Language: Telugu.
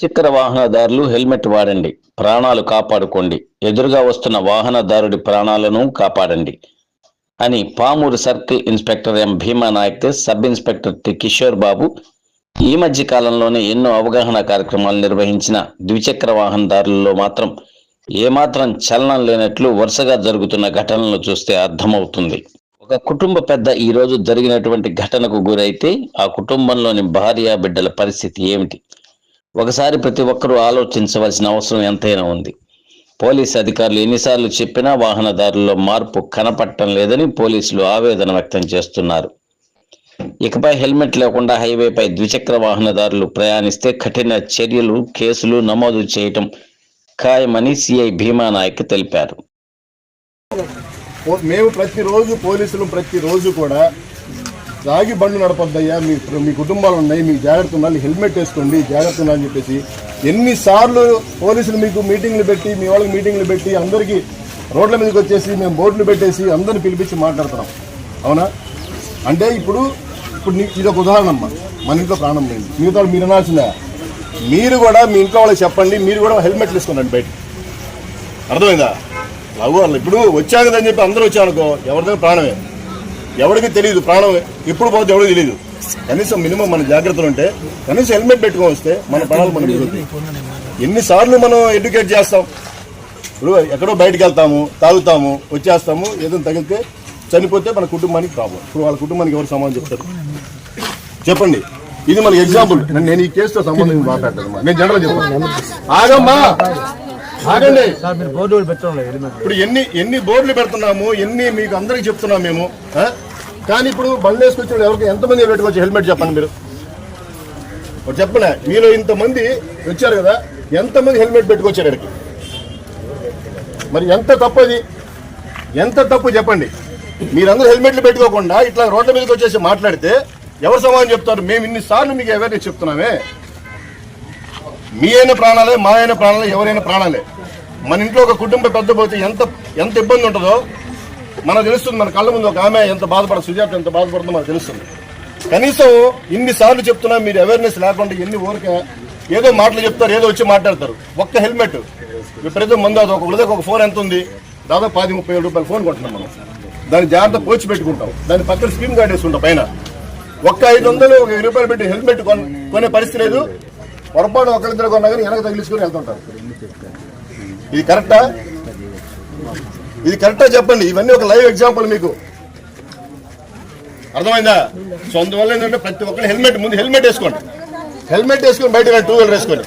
ద్విచక్ర వాహనదారులు హెల్మెట్ వాడండి. ప్రాణాలు కాపాడుకోండి. ఎదురుగా వస్తున్న వాహనదారుడి ప్రాణాలను కాపాడండి అని Pamuru circle inspector M Bheema Nayak sub inspector T Kishore Babu ఈ మధ్య కాలంలోనే ఎన్నో అవగాహన కార్యక్రమాలు నిర్వహించిన ద్విచక్ర వాహనదారులలో మాత్రం ఏమాత్రం చలనం లేనట్లు వరుసగా జరుగుతున్న ఘటనలు చూస్తే అర్థమవుతుంది. ఒక కుటుంబ పెద్ద ఈరోజు జరిగినటువంటి ఘటనకు గురైతే ఆ కుటుంబంలోని భార్య బిడ్డల పరిస్థితి ఏమిటి? ఒకసారి ప్రతి ఒక్కరూ ఆలోచించవలసిన అవసరం ఎంతైనా ఉంది. పోలీస్ అధికారులు ఎన్నిసార్లు చెప్పినా వాహనదారుల్లో మార్పు కనపడటం లేదని పోలీసులు ఆవేదన వ్యక్తం చేస్తున్నారు. ఇకపై హెల్మెట్ లేకుండా హైవేపై ద్విచక్ర వాహనదారులు ప్రయాణిస్తే కఠిన చర్యలు కేసులు నమోదు చేయటం ఖాయమని సిఐ భీమా నాయక్ తెలిపారు. మేము ప్రతిరోజు పోలీసులు ప్రతిరోజు కూడా తాగి బండ్లు నడపద్దయ్యా మీ మీ కుటుంబాలు ఉన్నాయి మీకు జాగ్రత్త ఉండాలి హెల్మెట్ వేసుకోండి జాగ్రత్త ఉండాలని చెప్పేసి ఎన్నిసార్లు పోలీసులు మీకు మీటింగ్లు పెట్టి మీ వాళ్ళకి మీటింగ్లు పెట్టి అందరికీ రోడ్ల మీదకి వచ్చేసి మేము బోర్డులు పెట్టేసి అందరిని పిలిపించి మాట్లాడుతున్నాం. అవునా? అంటే ఇప్పుడు ఇప్పుడు నీ- ఇది ఒక ఉదాహరణ అమ్మా. మన ఇంట్లో ప్రాణం లేదు మిగతా వాళ్ళు మీరు అనాల్సిందా. మీరు కూడా మీ ఇంట్లో వాళ్ళకి చెప్పండి మీరు కూడా హెల్మెట్లు వేసుకోండి బయట అర్థమైందా? లవ్ వాళ్ళు ఇప్పుడు వచ్చాకదని చెప్పి అందరూ వచ్చానుకో ఎవరిదైనా ప్రాణమే? ఎవరికి తెలియదు ప్రాణం ఎప్పుడు పోతే ఎవరికి తెలియదు కనీసం మినిమం మన జాగ్రత్తలు ఉంటే కనీసం హెల్మెట్ పెట్టుకొని వస్తే మన ప్రాణాలు మనం మిగులుతాయి ఎన్నిసార్లు మనం ఎడ్యుకేట్ చేస్తాం? ఇప్పుడు ఎక్కడో బయటకు వెళ్తాము తాగుతాము వచ్చేస్తాము ఏదైనా తగిలితే చనిపోతే మన కుటుంబానికి ప్రాబ్లం ఇప్పుడు వాళ్ళ కుటుంబానికి ఎవరు సమాధానం చెప్తారు? చెప్పండి. ఇది మనకి ఎగ్జాంపుల్ నేను ఈ కేసుతో సంబంధించి మాట్లాడతాను నేను జనరల్ చెప్పాను ఆగమ్మా. ఆగండి. సార్ మీరు బోర్డు కూడా పెట్టండి హెల్మెట్. ఇప్పుడు ఎన్ని ఎన్ని బోర్డులు పెడుతున్నాము ఎన్ని మీకు అందరికి చెప్తున్నాం మేము? కానీ ఇప్పుడు బండ్లు వేసుకొచ్చిన ఎవరికి ఎంతమంది పెట్టుకోవచ్చు హెల్మెట్ చెప్పండి మీరు? ఒకటి చెప్పలే మీలో ఇంతమంది వచ్చారు కదా ఎంతమంది హెల్మెట్ పెట్టుకొచ్చారు ఇక్కడికి మరి ఎంత తప్పు అది? ఎంత తప్పు చెప్పండి. మీరందరూ హెల్మెట్లు పెట్టుకోకుండా ఇట్లా రోడ్ల మీదకి వచ్చేసి మాట్లాడితే ఎవరు సమాధానం చెప్తారు? మేము ఇన్నిసార్లు మీకు అవేర్నెస్ చెప్తున్నామే. మీ అయిన ప్రాణాలే మా అయిన ప్రాణాలే ఎవరైనా ప్రాణాలే. మన ఇంట్లో ఒక కుటుంబ పెద్ద పోతే ఎంత ఎంత ఇబ్బంది ఉంటుందో మనకు తెలుస్తుంది. మన కళ్ళ ముందు ఒక ఆమె ఎంత బాధపడ సుజాత ఎంత బాధపడుతుందో మనకు తెలుస్తుంది. కనీసం ఇన్నిసార్లు చెప్తున్నా మీరు అవేర్నెస్ లేకుండా ఎన్ని ఊరిక ఏదో మాటలు చెప్తారు ఏదో వచ్చి మాట్లాడతారు. ఒక్క హెల్మెట్. విపరీతం మందు అది ఒక ఉదయం ఒక ఫోన్ ఎంత ఉంది దాదాపు పది ముప్పై ఏడు రూపాయలు ఫోన్ కొంటున్నాం మనం. దాన్ని జాగ్రత్త పోచి పెట్టుకుంటాం. దాని పక్కన స్క్రీన్ గార్డ్ వేసుకుంటాం పైన. ఒక్క ఐదు వందలు ఒక వెయ్యి రూపాయలు పెట్టి హెల్మెట్ కొనే పరిస్థితి లేదు. పొరపాటు ఒకరిద్దరు కొన్నా కానీ వెనక తగిలించుకొని వెళ్తుంటారు. ఇది కరెక్టా? ఇది కరెక్టా చెప్పండి. ఇవన్నీ ఒక లైవ్ ఎగ్జాంపుల్ మీకు. అర్థమైందా? సో అందువల్ల ఏంటంటే ప్రతి ఒక్కరు హెల్మెట్ ముందు హెల్మెట్ వేసుకోండి. హెల్మెట్ వేసుకొని బయట టూ వీలర్ వేసుకోండి.